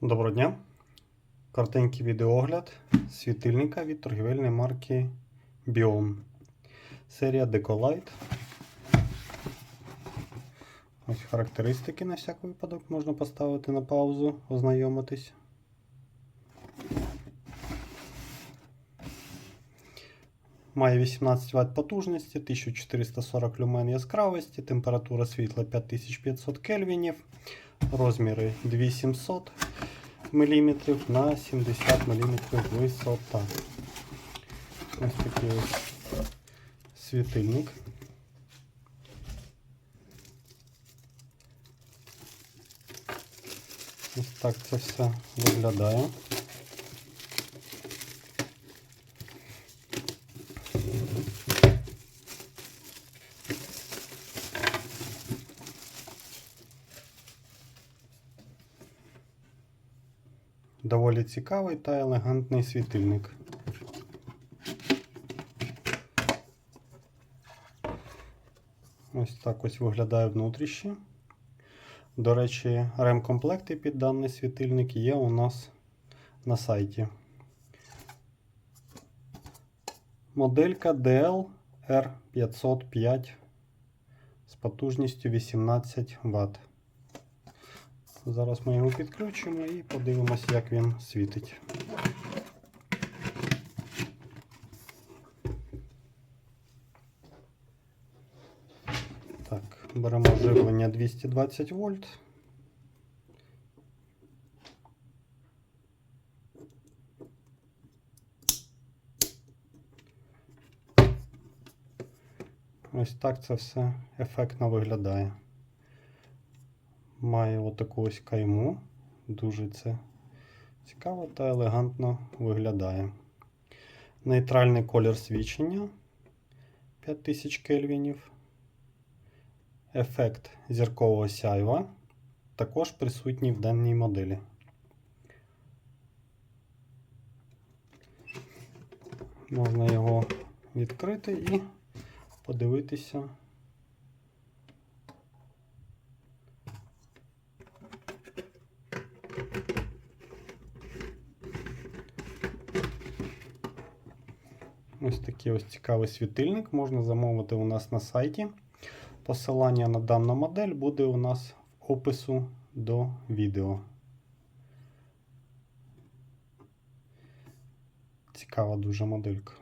Доброго дня. Картенький відеогляд світильника від торгівельної марки Biom. Серія Decolight. Ось характеристики на всяк випадок можна поставити на паузу, ознайомитись. Має 18 Вт потужності, 1440 люмен яскравості, температура світла 5500 кельвінів, розміри 2700 мм на 70 мм висота. Ось такий ось світильник. Ось так це все виглядає. Доволі цікавий та елегантний світильник. Ось так ось виглядає внутрішнє. До речі, ремкомплекти під даний світильник є у нас на сайті. Моделька DL-R505 з потужністю 18 Вт. Зараз ми його підключимо і подивимося, як він світить. Так, беремо живлення 220 вольт. Ось так це все ефектно виглядає. Має отаку ось кайму. Дуже це цікаво та елегантно виглядає. Нейтральний колір свічення 5000 кельвінів. Ефект зіркового сяйва також присутній в даній моделі. Можна його відкрити і подивитися. Ось такий ось цікавий світильник можна замовити у нас на сайті. Посилання на дану модель буде у нас в опису до відео. Цікава дуже моделька.